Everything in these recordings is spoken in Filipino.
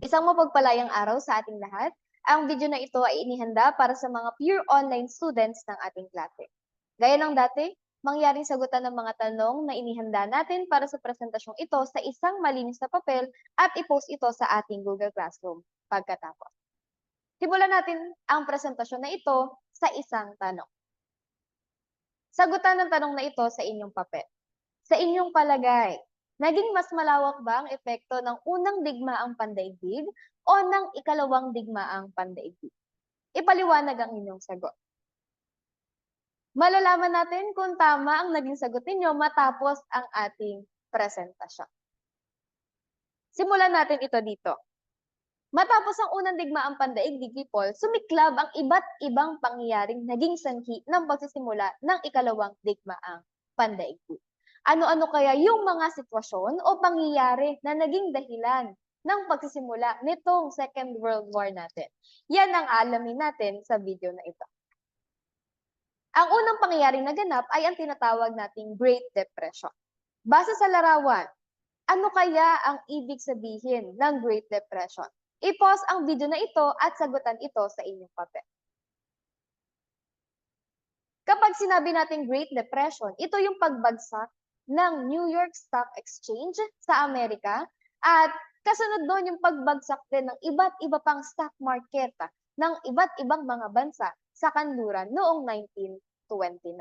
Isang mapagpalayang araw sa ating lahat. Ang video na ito ay inihanda para sa mga pure online students ng ating klase. Gaya ng dati, mangyaring sagutan ng mga tanong na inihanda natin para sa presentasyong ito sa isang malinis na papel at i-post ito sa ating Google Classroom pagkatapos. Simulan natin ang presentasyon na ito sa isang tanong. Sagutan ng tanong na ito sa inyong papel. Sa inyong palagay, naging mas malawak ba ang epekto ng unang digmaang pandaigdig o ng ikalawang digmaang pandaigdig? Ipaliwanag ang inyong sagot. Malalaman natin kung tama ang naging sagot ninyo matapos ang ating presentasyon. Simulan natin ito dito. Matapos ang unang digmaang pandaigdig, people, sumiklab ang iba't ibang pangyayaring naging sanhi ng pagsisimula ng ikalawang digmaang pandaigdig. Ano-ano kaya yung mga sitwasyon o pangyayari na naging dahilan ng pagsisimula nitong Second World War natin? Yan ang alamin natin sa video na ito. Ang unang pangyayaring naganap ay ang tinatawag nating Great Depression. Base sa larawan, ano kaya ang ibig sabihin ng Great Depression? I-pause ang video na ito at sagutan ito sa inyong papel. Kapag sinabi nating Great Depression, ito yung pagbagsak ng New York Stock Exchange sa Amerika at kasunod doon yung pagbagsak din ng iba't iba pang stock market ng iba't ibang mga bansa sa kanluran noong 1929.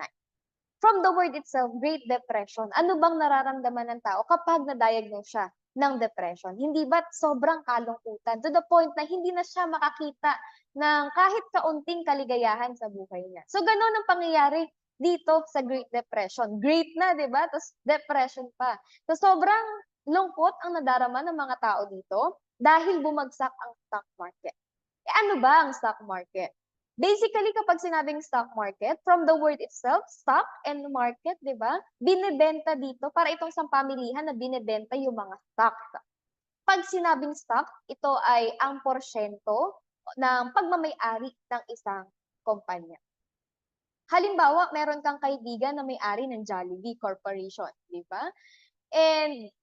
From the word itself, Great Depression, ano bang nararamdaman ng tao kapag na-diagnose siya ng depression? Hindi ba sobrang kalungkutan to the point na hindi na siya makakita ng kahit kaunting kaligayahan sa buhay niya? So ganun ang pangyayari dito sa Great Depression. Great na, di ba? Tapos depression pa. So sobrang lungkot ang nadarama ng mga tao dito dahil bumagsak ang stock market. Eh ano ba ang stock market? Basically, kapag sinabing stock market, from the word itself, stock and market, di ba? Binebenta dito para itong isang pamilihan na binebenta yung mga stocks. Pag sinabing stock, ito ay ang porsyento ng pagmamayari ng isang kumpanya. Halimbawa, meron kang kaibigan na may-ari ng Jollibee Corporation, di ba? And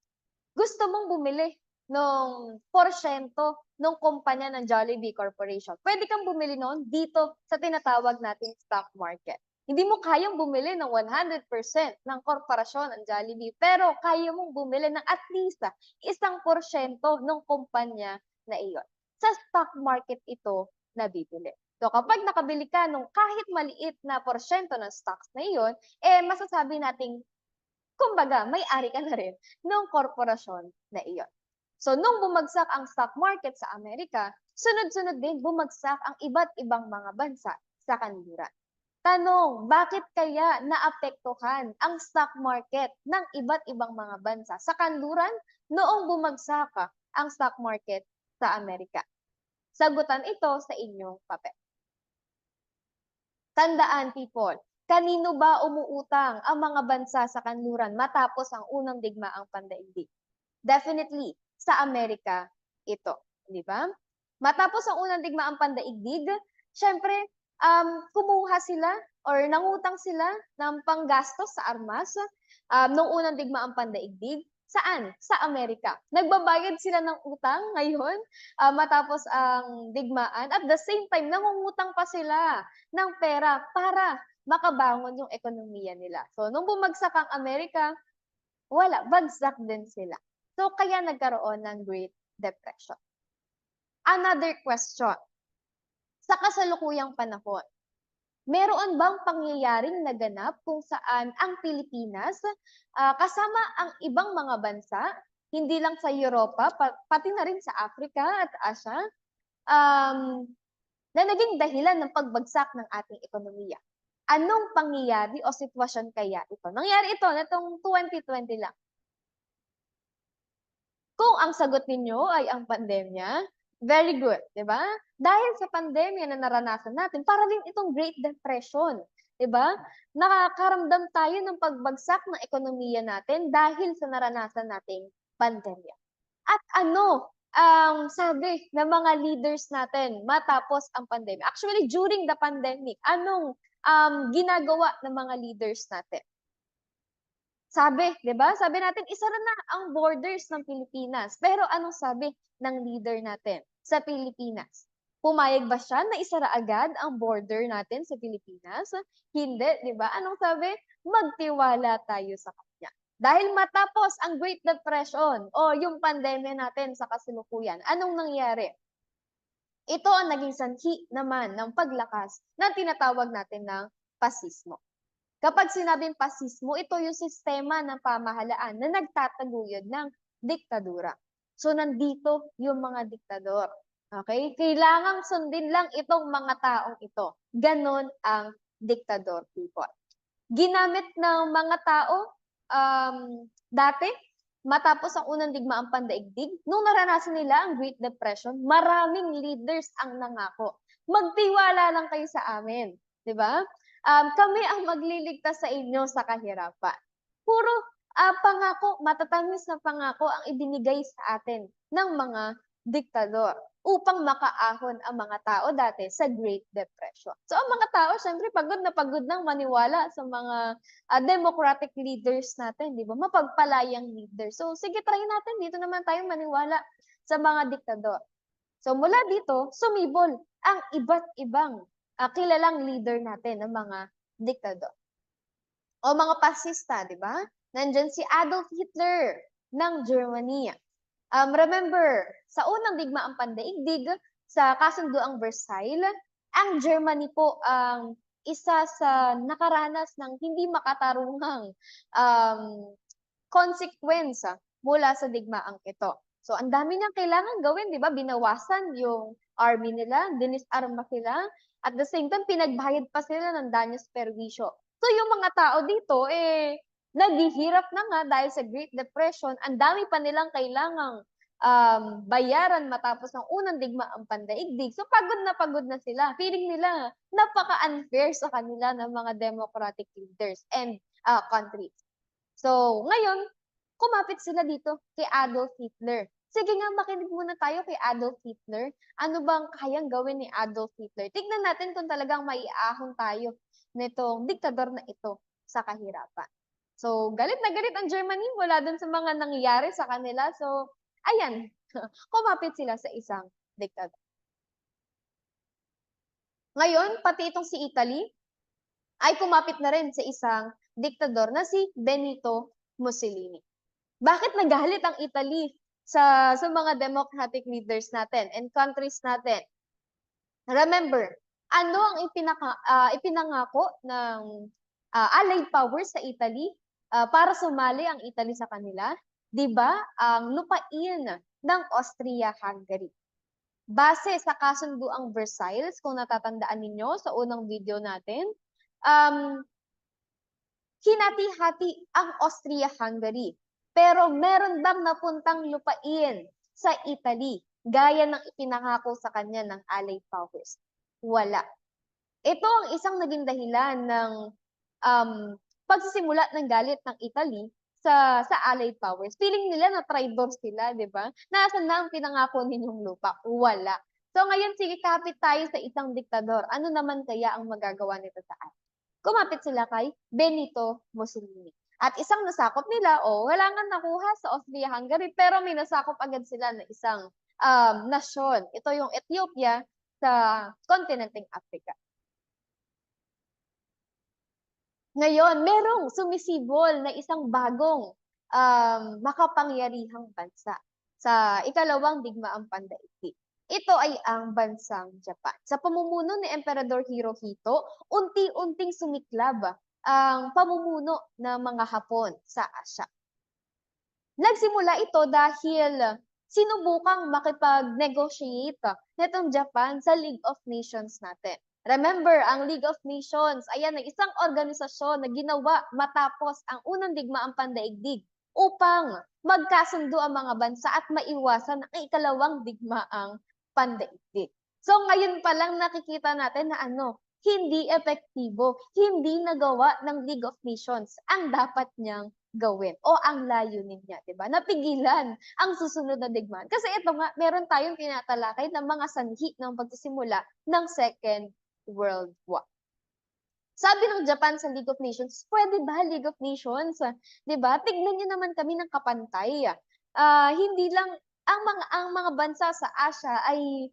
gusto mong bumili ng porsyento ng kumpanya ng Jollibee Corporation. Pwede kang bumili noon dito sa tinatawag nating stock market. Hindi mo kayang bumili ng 100% ng korporasyon ng Jollibee, pero kaya mong bumili ng at least isang porsyento ng kumpanya na iyon. Sa stock market ito nabibili. So kapag nakabili ka nung kahit maliit na porsyento ng stocks na iyon, eh masasabi nating kumbaga may-ari ka na rin ng korporasyon na iyon. So nung bumagsak ang stock market sa Amerika, sunod-sunod din bumagsak ang iba't ibang mga bansa sa kanluran. Tanong, bakit kaya naapektuhan ang stock market ng iba't ibang mga bansa sa kanluran noong bumagsak ang stock market sa Amerika? Sagutan ito sa inyong papel. Tandaan people, kanino ba umuutang ang mga bansa sa kanluran matapos ang unang digmaang pandaigdig? Definitely, sa Amerika ito, di ba? Matapos ang unang digmaang pandaigdig, syempre, um, kumuha sila or nangutang sila ng panggastos sa armas um, nung unang digmaang pandaigdig. Saan? Sa Amerika. Nagbabayad sila ng utang ngayon uh, matapos ang digmaan. At the same time, nangungutang pa sila ng pera para makabangon yung ekonomiya nila. So, nung bumagsak ang Amerika, wala, bagsak din sila. So, kaya nagkaroon ng Great Depression. Another question. Sa kasalukuyang panahon, meron bang pangyayaring naganap kung saan ang Pilipinas uh, kasama ang ibang mga bansa, hindi lang sa Europa, pa, pati na rin sa Africa at Asia, um, na naging dahilan ng pagbagsak ng ating ekonomiya. Anong pangyayari o sitwasyon kaya ito? Nangyari ito natong 2020 lang. Kung ang sagot ninyo ay ang pandemya, very good, di ba? Dahil sa pandemya na naranasan natin, para din itong Great Depression, di ba? Nakakaramdam tayo ng pagbagsak ng ekonomiya natin dahil sa naranasan nating pandemya. At ano ang sabi ng mga leaders natin matapos ang pandemya? Actually, during the pandemic, anong um, ginagawa ng mga leaders natin? Sabi, 'di ba? Sabi natin isara na ang borders ng Pilipinas. Pero anong sabi ng leader natin sa Pilipinas? Pumayag ba siya na isara agad ang border natin sa Pilipinas? Hindi, 'di ba? Anong sabi? Magtiwala tayo sa kanya. Dahil matapos ang Great Depression o yung pandemya natin sa kasalukuyan, anong nangyari? Ito ang naging sanhi naman ng paglakas na tinatawag natin ng pasismo. Kapag sinabing pasismo, ito yung sistema ng pamahalaan na nagtataguyod ng diktadura. So, nandito yung mga diktador. Okay? Kailangang sundin lang itong mga taong ito. Ganon ang diktador people. Ginamit ng mga tao um, dati, matapos ang unang digmaang pandaigdig, nung naranasan nila ang Great Depression, maraming leaders ang nangako. Magtiwala lang kayo sa amin. ba? Um, kami ang magliligtas sa inyo sa kahirapan. Puro uh, pangako, matatamis na pangako ang ibinigay sa atin ng mga diktador upang makaahon ang mga tao dati sa Great Depression. So ang mga tao, syempre, pagod na pagod nang maniwala sa mga uh, democratic leaders natin, di ba? Mapagpalayang leaders. So sige, try natin. Dito naman tayo maniwala sa mga diktador. So mula dito, sumibol ang iba't ibang uh, kilalang leader natin ng mga diktador. O mga pasista, di ba? Nandyan si Adolf Hitler ng Germany. Um, remember, sa unang digmaang pandaigdig, sa kasunduang Versailles, ang Germany po ang isa sa nakaranas ng hindi makatarungang um, consequence mula sa digmaang ito. So, ang dami niyang kailangan gawin, di ba? Binawasan yung army nila, dinisarma sila, at the same time, pinagbayad pa sila ng danyos perwisyo. So, yung mga tao dito, eh, naghihirap na nga dahil sa Great Depression, ang dami pa nilang kailangang um, bayaran matapos ng unang digmaang pandaigdig. So pagod na pagod na sila. Feeling nila napaka-unfair sa kanila ng mga democratic leaders and uh, countries. So ngayon, kumapit sila dito kay Adolf Hitler. Sige nga, makinig muna tayo kay Adolf Hitler. Ano bang kayang gawin ni Adolf Hitler? Tignan natin kung talagang maiahon tayo nitong diktador na ito sa kahirapan. So, galit na galit ang Germany mula dun sa mga nangyayari sa kanila. So, ayan, kumapit sila sa isang diktador. Ngayon, pati itong si Italy ay kumapit na rin sa isang diktador na si Benito Mussolini. Bakit nagalit ang Italy sa sa mga democratic leaders natin and countries natin? Remember, ano ang ipinaka, uh, ipinangako ng uh, Allied powers sa Italy uh, para sumali ang Italy sa kanila, 'di ba? Ang lupain ng Austria-Hungary. Base sa kasunduang Versailles, kung natatandaan ninyo sa unang video natin, um, hinati-hati ang Austria-Hungary. Pero meron bang napuntang lupain sa Italy gaya ng ipinangako sa kanya ng Allied powers? Wala. Ito ang isang naging dahilan ng um, pagsisimula ng galit ng Italy sa sa Allied powers. Feeling nila na traitor sila, 'di ba? Nasaan na ang pinangako ninyong lupa? Wala. So ngayon sige kapit tayo sa isang diktador. Ano naman kaya ang magagawa nito sa atin? Kumapit sila kay Benito Mussolini. At isang nasakop nila, oh, wala nga nakuha sa Austria-Hungary, pero may nasakop agad sila na isang um, nasyon. Ito yung Ethiopia sa kontinenteng Africa. Ngayon, merong sumisibol na isang bagong um, makapangyarihang bansa sa ikalawang digmaang pandaigdig. Ito ay ang bansang Japan. Sa pamumuno ni Emperador Hirohito, unti-unting sumiklab ang pamumuno ng mga Hapon sa Asya. Nagsimula ito dahil sinubukang makipag-negotiate nitong Japan sa League of Nations natin. Remember, ang League of Nations, ayan, ay isang organisasyon na ginawa matapos ang unang digmaang pandaigdig upang magkasundo ang mga bansa at maiwasan ang ikalawang digmaang pandaigdig. So ngayon pa lang nakikita natin na ano, hindi epektibo, hindi nagawa ng League of Nations ang dapat niyang gawin o ang layunin niya, 'di ba? Napigilan ang susunod na digmaan. Kasi ito nga, meron tayong tinatalakay ng mga sanhi ng pagsisimula ng Second World War. Sabi ng Japan sa League of Nations, pwede ba League of Nations? 'Di ba? Tignan niyo naman kami ng kapantay. Ah, hindi lang ang mga ang mga bansa sa Asia ay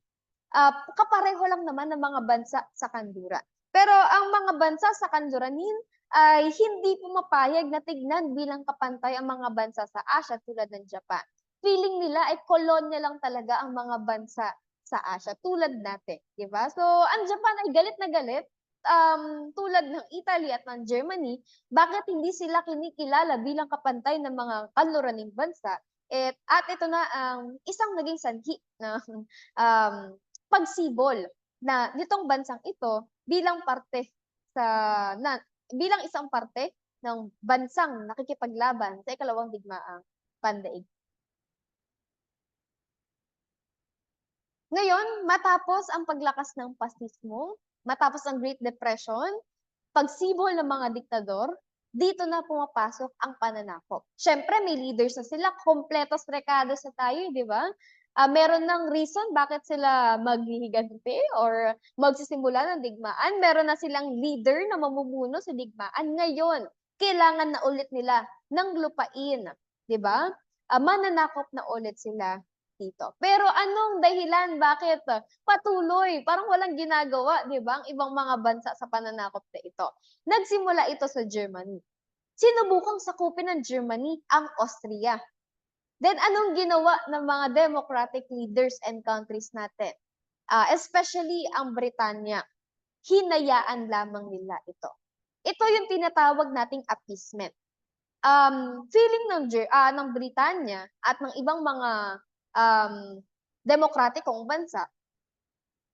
ah, kapareho lang naman ng mga bansa sa kanluran. Pero ang mga bansa sa kanluranin ay hindi pumapayag na tignan bilang kapantay ang mga bansa sa Asia tulad ng Japan. Feeling nila ay kolonya lang talaga ang mga bansa sa Asia tulad natin, 'di ba? So, ang Japan ay galit na galit um, tulad ng Italy at ng Germany, bakit hindi sila kinikilala bilang kapantay ng mga kanluraning bansa? Et, at ito na ang isang naging sanhi ng um, pagsibol na nitong bansang ito bilang parte sa na, bilang isang parte ng bansang nakikipaglaban sa ikalawang digmaang pandaig. Ngayon, matapos ang paglakas ng pasismo, matapos ang Great Depression, pagsibol ng mga diktador, dito na pumapasok ang pananakop. Siyempre, may leaders na sila, kompletos rekado sa tayo, di ba? Uh, meron ng reason bakit sila maghihiganti or magsisimula ng digmaan. Meron na silang leader na mamumuno sa digmaan. Ngayon, kailangan na ulit nila ng lupain. Di ba? Uh, mananakop na ulit sila dito. Pero anong dahilan bakit patuloy, parang walang ginagawa, 'di ba, ang ibang mga bansa sa pananakop na ito? Nagsimula ito sa Germany. Sinubukang sakupin ng Germany ang Austria. Then anong ginawa ng mga democratic leaders and countries natin? Uh, especially ang Britanya. Hinayaan lamang nila ito. Ito yung tinatawag nating appeasement. Um, feeling ng, uh, ng Britanya at ng ibang mga um, demokratikong bansa,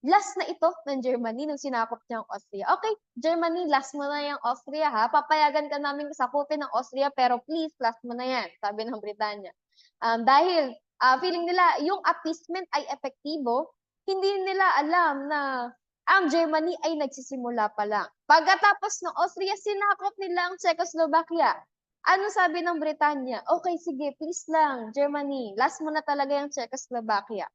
last na ito ng Germany nung sinakop niya ang Austria. Okay, Germany, last mo na yung Austria ha. Papayagan ka namin sakupin ng Austria pero please, last mo na yan, sabi ng Britanya. Um, dahil uh, feeling nila yung appeasement ay epektibo, hindi nila alam na ang Germany ay nagsisimula pa lang. Pagkatapos ng Austria, sinakop nila ang Czechoslovakia. Ano sabi ng Britanya? Okay, sige, please lang, Germany, last mo na talaga yung Czechoslovakia.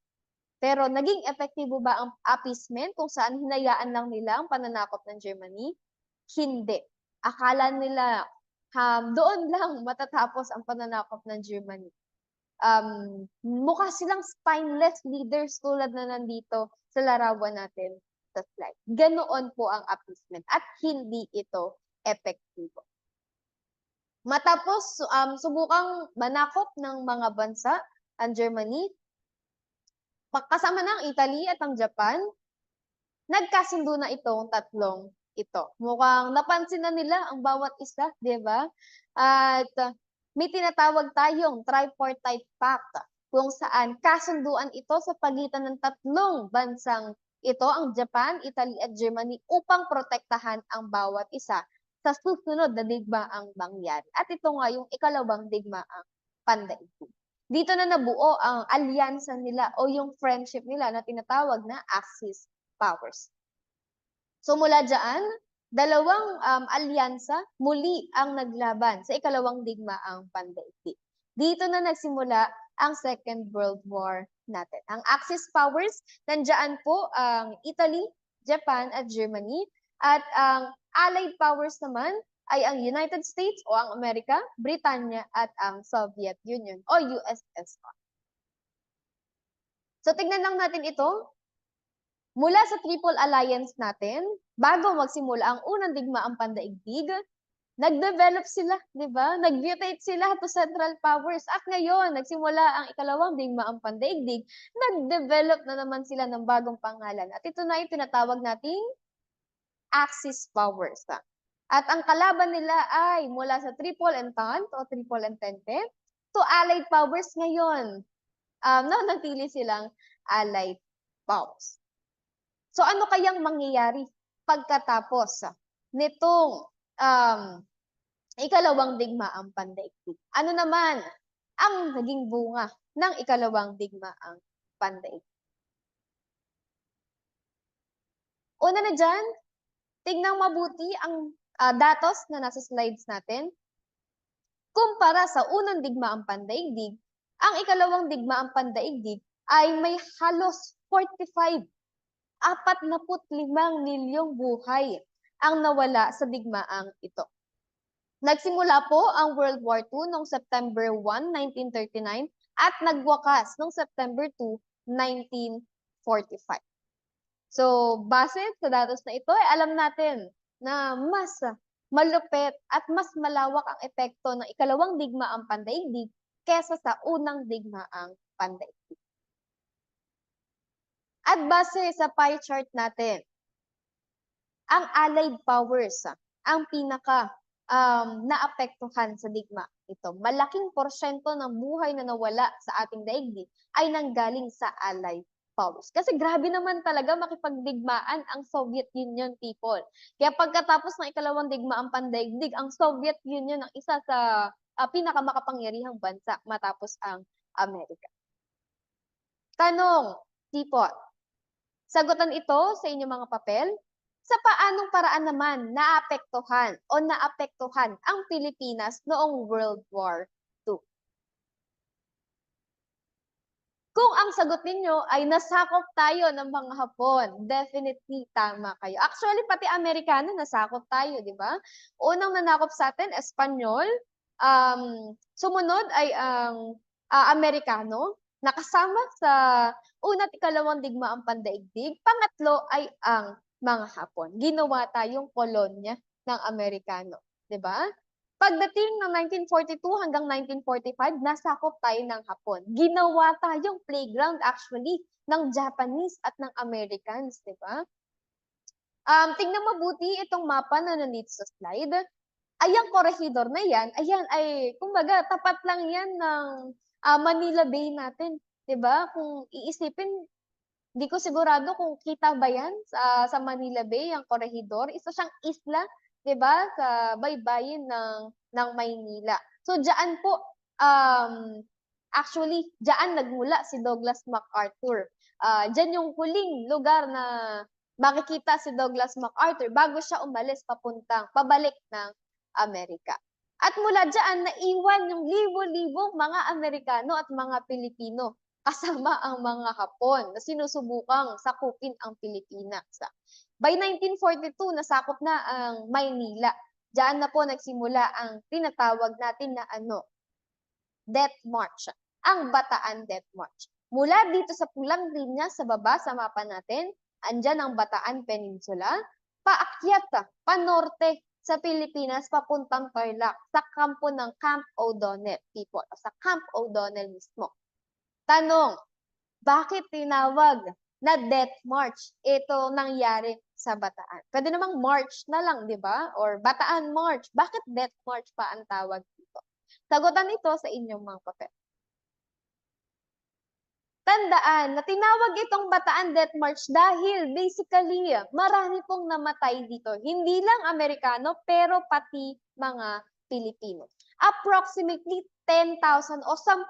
Pero naging epektibo ba ang appeasement kung saan hinayaan lang nila ang pananakop ng Germany? Hindi. Akala nila um, doon lang matatapos ang pananakop ng Germany. Um, mukha silang spineless leaders tulad na nandito sa larawan natin sa slide. Ganoon po ang appeasement at hindi ito epektibo. Matapos um, subukang manakop ng mga bansa ang Germany, kasama ng Italy at ang Japan, nagkasundo na itong tatlong ito. Mukhang napansin na nila ang bawat isa, di ba? At uh, may tinatawag tayong tripartite pact kung saan kasunduan ito sa pagitan ng tatlong bansang ito, ang Japan, Italy at Germany, upang protektahan ang bawat isa sa susunod na digmaang mangyari. At ito nga yung ikalawang digmaang pandaigdig. Dito na nabuo ang alyansa nila o yung friendship nila na tinatawag na Axis powers. So mula dyan, dalawang um, alyansa muli ang naglaban sa ikalawang digmaang pandaigdig. Dito na nagsimula ang Second World War natin. Ang Axis powers, nandiyan po ang Italy, Japan at Germany at ang Allied powers naman ay ang United States o ang Amerika, Britanya at ang Soviet Union o USSR. So tignan lang natin ito. Mula sa Triple Alliance natin, bago magsimula ang unang digmaang pandaigdig, nag-develop sila, di ba? Nag-mutate sila to Central Powers. At ngayon, nagsimula ang ikalawang digmaang pandaigdig, nag-develop na naman sila ng bagong pangalan. At ito na yung tinatawag nating Axis powers. At ang kalaban nila ay mula sa Triple Entente o Triple Entente to Allied powers ngayon. Um, no, nagtili silang Allied powers. So ano kayang mangyayari pagkatapos nitong um, ikalawang digmaang pandaigdig? Ano naman ang naging bunga ng ikalawang digmaang pandaigdig? Una na dyan, Tignang mabuti ang uh, datos na nasa slides natin. Kumpara sa unang digmaang pandaigdig, ang ikalawang digmaang pandaigdig ay may halos 45, 45 milyong buhay ang nawala sa digmaang ito. Nagsimula po ang World War II noong September 1, 1939 at nagwakas noong September 2, 1945. So, base sa datos na ito, ay alam natin na mas malupit at mas malawak ang epekto ng ikalawang digmaang pandaigdig kesa sa unang digmaang pandaigdig. At base sa pie chart natin, ang allied powers ang pinaka um, naapektuhan sa digma ito. Malaking porsyento ng buhay na nawala sa ating daigdig ay nanggaling sa allied powers. Kasi grabe naman talaga makipagdigmaan ang Soviet Union people. Kaya pagkatapos ng ikalawang digmaang pandaigdig, ang Soviet Union ang isa sa uh, pinakamakapangyarihang bansa matapos ang Amerika. Tanong, tipot. Sagutan ito sa inyong mga papel. Sa paanong paraan naman naapektuhan o naapektuhan ang Pilipinas noong World War II? Kung ang sagot ninyo ay nasakop tayo ng mga Hapon, definitely tama kayo. Actually, pati Amerikano nasakop tayo, di ba? Unang nanakop sa atin, Espanyol. Um, sumunod ay ang uh, Amerikano, nakasama sa una ikalawang digmaang pandaigdig. Pangatlo ay ang mga Hapon. Ginawa tayong kolonya ng Amerikano, 'di ba? Pagdating ng 1942 hanggang 1945, nasakop tayo ng Hapon. Ginawa tayong playground actually ng Japanese at ng Americans, 'di ba? Um, tingnan mabuti itong mapa na nandito sa slide. Ayang corregidor na yan, ayan ay, kumbaga, tapat lang yan ng uh, Manila Bay natin. 'di ba? Kung iisipin, hindi ko sigurado kung kita ba yan sa, sa Manila Bay, ang Corregidor. Isa siyang isla, 'di ba, sa baybayin ng ng Maynila. So diyan po um actually diyan nagmula si Douglas MacArthur. Uh, diyan yung huling lugar na makikita si Douglas MacArthur bago siya umalis papuntang pabalik ng Amerika. At mula diyan naiwan yung libo-libong mga Amerikano at mga Pilipino kasama ang mga Hapon na sinusubukang sakupin ang Pilipinas. By 1942, nasakop na ang Maynila. Diyan na po nagsimula ang tinatawag natin na ano, Death March, ang Bataan Death March. Mula dito sa pulang linya sa baba sa mapa natin, andyan ang Bataan Peninsula, paakyat, panorte sa Pilipinas papuntang Tarlac sa kampo ng Camp O'Donnell people, sa Camp O'Donnell mismo. Tanong, bakit tinawag na Death March ito nangyari sa Bataan? Pwede namang March na lang, di ba? Or Bataan March. Bakit Death March pa ang tawag dito? Sagutan ito sa inyong mga papel. Tandaan na tinawag itong Bataan Death March dahil basically marami pong namatay dito. Hindi lang Amerikano pero pati mga Pilipino. Approximately 10,000 o 10,000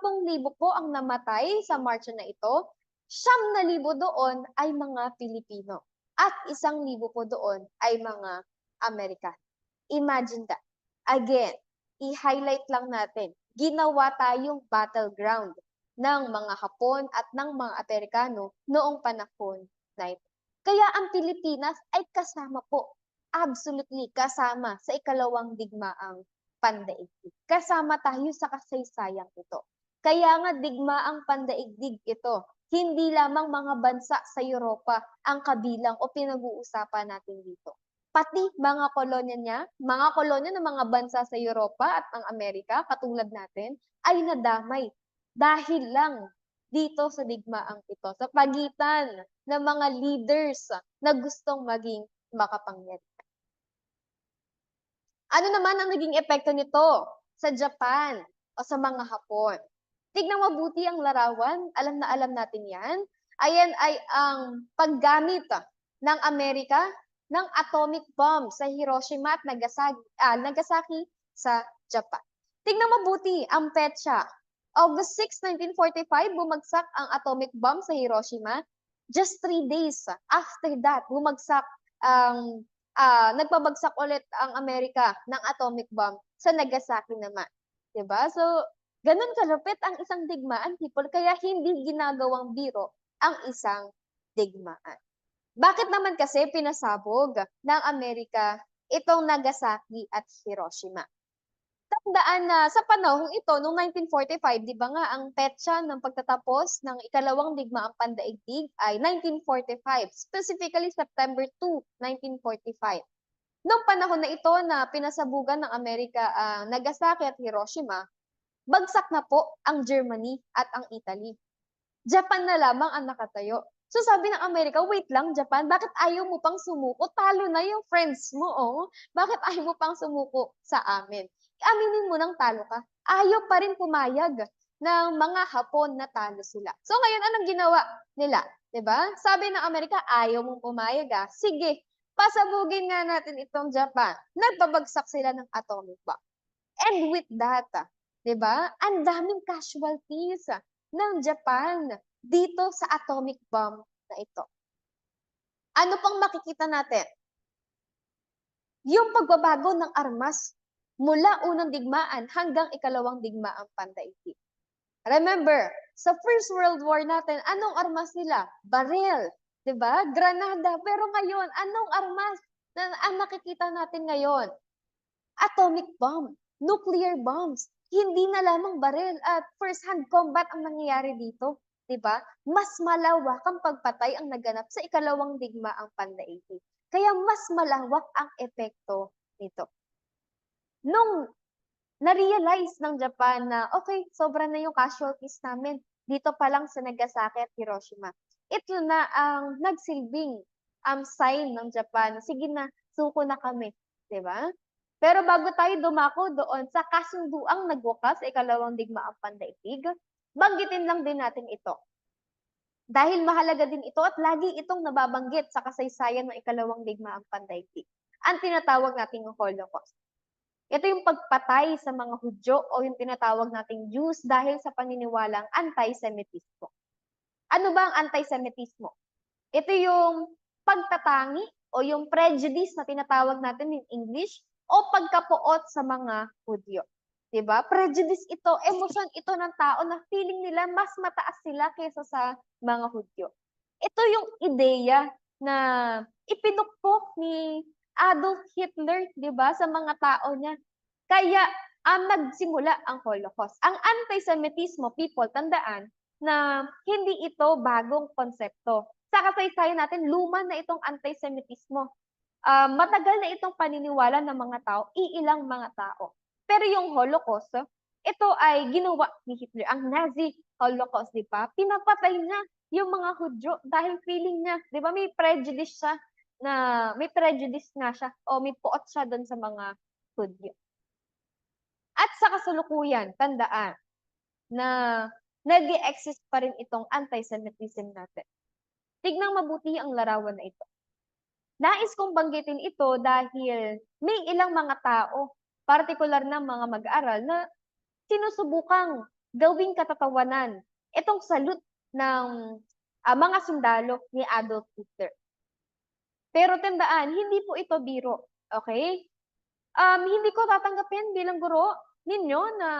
po ang namatay sa marcha na ito. Siyam na libo doon ay mga Pilipino. At isang libo po doon ay mga Amerikano. Imagine that. Again, i-highlight lang natin, ginawa tayong battleground ng mga Hapon at ng mga Amerikano noong panahon na ito. Kaya ang Pilipinas ay kasama po, absolutely kasama sa ikalawang digmaang pandaigdig. Kasama tayo sa kasaysayang ito. Kaya nga digma ang pandaigdig ito. Hindi lamang mga bansa sa Europa ang kabilang o pinag-uusapan natin dito. Pati mga kolonya niya, mga kolonya ng mga bansa sa Europa at ang Amerika, katulad natin, ay nadamay dahil lang dito sa digmaang ito, sa pagitan ng mga leaders na gustong maging makapangyarihan. Ano naman ang naging epekto nito sa Japan o sa mga Hapon? Tignan mabuti ang larawan, alam na alam natin yan. Ayan ay ang paggamit ng Amerika ng atomic bomb sa Hiroshima at Nagasaki, ah, Nagasaki sa Japan. Tingnan mabuti ang petsa. August 6, 1945, bumagsak ang atomic bomb sa Hiroshima. Just three days after that, bumagsak ang uh, nagpabagsak ulit ang Amerika ng atomic bomb sa Nagasaki naman. 'Di ba? So, ganun kalupit ang isang digmaan, people, kaya hindi ginagawang biro ang isang digmaan. Bakit naman kasi pinasabog ng Amerika itong Nagasaki at Hiroshima? Tandaan na sa panahong ito, noong 1945, di ba nga, ang petsa ng pagtatapos ng ikalawang digmaang pandaigdig ay 1945, specifically September 2, 1945. Noong panahon na ito na pinasabugan ng Amerika ang Nagasaki at Hiroshima, bagsak na po ang Germany at ang Italy. Japan na lamang ang nakatayo. So sabi ng Amerika, wait lang Japan, bakit ayaw mo pang sumuko? Talo na yung friends mo, oh. Bakit ayaw mo pang sumuko sa amin? Aminin mo nang talo ka. Ayaw pa rin pumayag ng mga Hapon na talo sila. So ngayon, anong ginawa nila? ba? Sabi ng Amerika, ayaw mong pumayag ah. Sige, pasabugin nga natin itong Japan. Nagpabagsak sila ng atomic bomb. And with that, ah, 'di ba? Ang daming casualties ah, ng Japan dito sa atomic bomb na ito. Ano pang makikita natin? Yung pagbabago ng armas mula unang digmaan hanggang ikalawang digmaang pandaigdig. Remember, sa First World War natin, anong armas nila? Baril, 'di ba? Granada. Pero ngayon, anong armas na ang nakikita natin ngayon? Atomic bomb, nuclear bombs. Hindi na lamang baril at first-hand combat ang nangyayari dito. 'di ba? Mas malawak ang pagpatay ang naganap sa ikalawang digmaang pandaigdig. Kaya mas malawak ang epekto nito. Nung na-realize ng Japan na okay, sobra na yung casualties namin dito pa lang sa Nagasaki at Hiroshima. Ito na ang nagsilbing um, sign ng Japan. Sige na, suko na kami, ba? Pero bago tayo dumako doon sa kasunduang nagwakas ikalawang digmaang pandaigdig, banggitin lang din natin ito. Dahil mahalaga din ito at lagi itong nababanggit sa kasaysayan ng ikalawang digmaang pandaigdig. Ang tinatawag nating Holocaust. Ito yung pagpatay sa mga Hudyo o yung tinatawag nating Jews dahil sa paniniwalang anti-Semitismo. Ano ba ang anti-Semitismo? Ito yung pagtatangi o yung prejudice na tinatawag natin in English o pagkapuot sa mga Hudyo. 'di ba? Prejudice ito, emosyon ito ng tao na feeling nila mas mataas sila kaysa sa mga Hudyo. Ito yung ideya na ipinukpok ni Adolf Hitler, 'di ba, sa mga tao niya. Kaya ang nagsimula ang Holocaust. Ang anti-Semitismo, people, tandaan na hindi ito bagong konsepto. Sa kasaysayan natin, luma na itong anti-Semitismo. Uh, matagal na itong paniniwala ng mga tao, iilang mga tao. Pero yung Holocaust, ito ay ginawa ni Hitler. Ang Nazi Holocaust, di ba? Pinapatay niya yung mga Hudyo dahil feeling niya, di ba, may prejudice siya na may prejudice nga siya o may puot siya doon sa mga Hudyo. At sa kasulukuyan, tandaan na nag exist pa rin itong anti-Semitism natin. Tignan mabuti ang larawan na ito. Nais kong banggitin ito dahil may ilang mga tao partikular na mga mag-aaral na sinusubukang gawing katatawanan itong salute ng uh, mga sundalo ni Adolf Hitler. Pero tandaan, hindi po ito biro. Okay? Um, hindi ko tatanggapin bilang guro ninyo na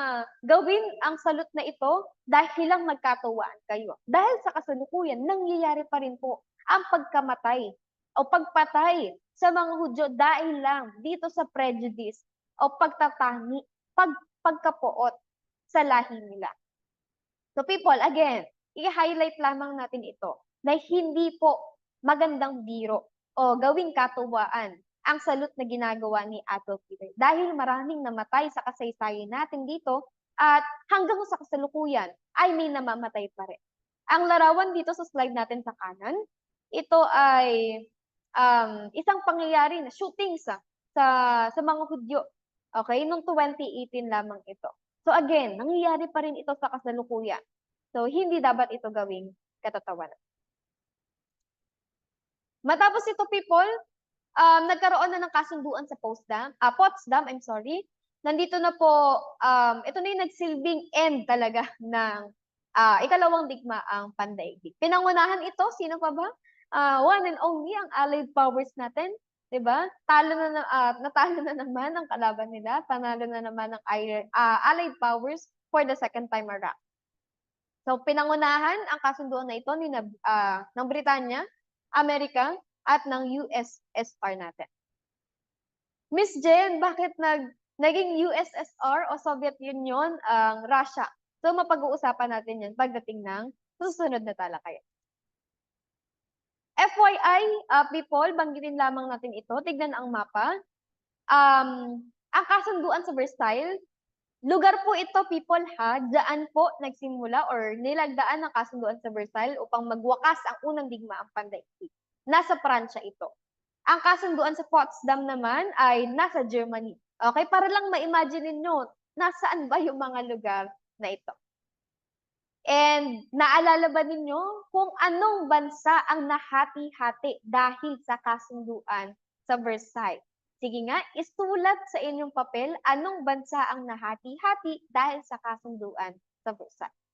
gawin ang salute na ito dahil lang magkatuwaan kayo. Dahil sa kasalukuyan, nangyayari pa rin po ang pagkamatay o pagpatay sa mga Hudyo dahil lang dito sa prejudice o pagtatangi, pag, pagkapuot sa lahi nila. So people, again, i-highlight lamang natin ito na hindi po magandang biro o gawing katuwaan ang salute na ginagawa ni Adolf Hitler. Dahil maraming namatay sa kasaysayan natin dito at hanggang sa kasalukuyan ay may namamatay pa rin. Ang larawan dito sa slide natin sa kanan, ito ay um, isang pangyayari na shooting sa sa, sa mga Hudyo Okay, nung 2018 lamang ito. So again, nangyayari pa rin ito sa kasalukuyan. So hindi dapat ito gawing katatawanan. Matapos ito people, um, nagkaroon na ng kasunduan sa Potsdam, ah, Potsdam, I'm sorry. Nandito na po, um, ito na yung nagsilbing end talaga ng uh, ikalawang digma ang pandaigdig. Pinangunahan ito, sino pa ba? Uh, one and only ang Allied powers natin, 'Di ba? Talo na, uh, natalo na naman ang kalaban nila, panalo na naman ng uh, Allied powers for the second time around. So pinangunahan ang kasunduan na ito ni uh, ng Britanya Amerika at ng USSR natin. Miss Jen, bakit nag naging USSR o Soviet Union ang Russia? So mapag-uusapan natin 'yan pagdating ng susunod na talakayan. FYI, ah, people, banggitin lamang natin ito. Tignan ang mapa. Um, ang kasunduan sa Versailles, lugar po ito, people ha, dyan po nagsimula or nilagdaan ang kasunduan sa Versailles upang magwakas ang unang digmaang pandaigdig. Nasa Pransya ito. Ang kasunduan sa Potsdam naman ay nasa Germany. Okay, para lang ma-imagine ninyo, nasaan ba yung mga lugar na ito? And naalala ba ninyo kung anong bansa ang nahati-hati dahil sa kasunduan sa Versailles? Sige nga, isulat sa inyong papel anong bansa ang nahati-hati dahil sa kasunduan sa Versailles.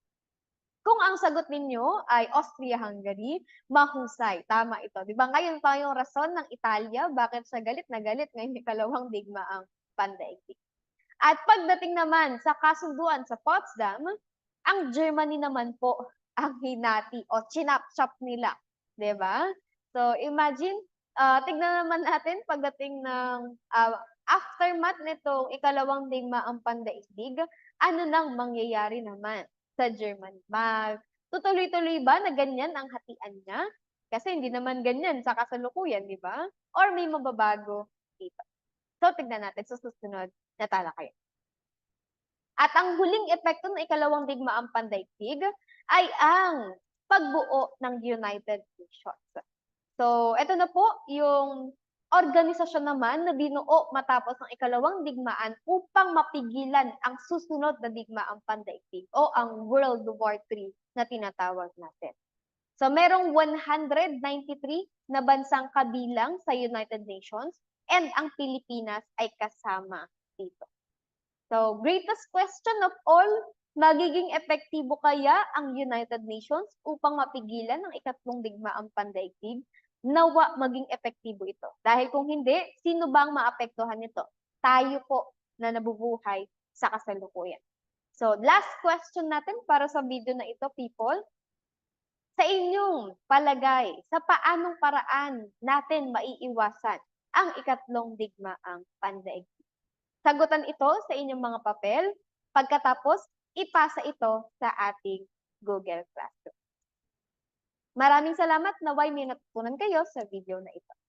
Kung ang sagot ninyo ay Austria-Hungary, mahusay. Tama ito. Di ba ngayon pa yung rason ng Italia, bakit siya galit na galit ngayong ikalawang digmaang pandaigdig. At pagdating naman sa kasunduan sa Potsdam, ang Germany naman po ang hinati o chinap-chop nila. ba? So imagine, uh, tignan naman natin pagdating ng uh, aftermath nitong ikalawang digmaang pandaigdig, ano nang mangyayari naman sa Germany? Mag tutuloy-tuloy ba na ganyan ang hatian niya? Kasi hindi naman ganyan sa kasalukuyan, di ba? Or may mababago dito. So, tignan natin sa susunod na talakayan. At ang huling epekto ng ikalawang digmaang pandaigdig ay ang pagbuo ng United Nations. So, ito na po yung organisasyon naman na binuo matapos ng ikalawang digmaan upang mapigilan ang susunod na digmaang pandaigdig o ang World War III na tinatawag natin. So, merong 193 na bansang kabilang sa United Nations and ang Pilipinas ay kasama dito. So, greatest question of all, magiging epektibo kaya ang United Nations upang mapigilan ang ikatlong digmaang pandaigdig? Nawa maging epektibo ito. Dahil kung hindi, sino ba ang maapektuhan nito? Tayo po na nabubuhay sa kasalukuyan. So, last question natin para sa video na ito, people. Sa inyong palagay, sa paanong paraan natin maiiwasan ang ikatlong digmaang pandaigdig? Sagutan ito sa inyong mga papel. Pagkatapos, ipasa ito sa ating Google Classroom. Maraming salamat naway may natutunan kayo sa video na ito.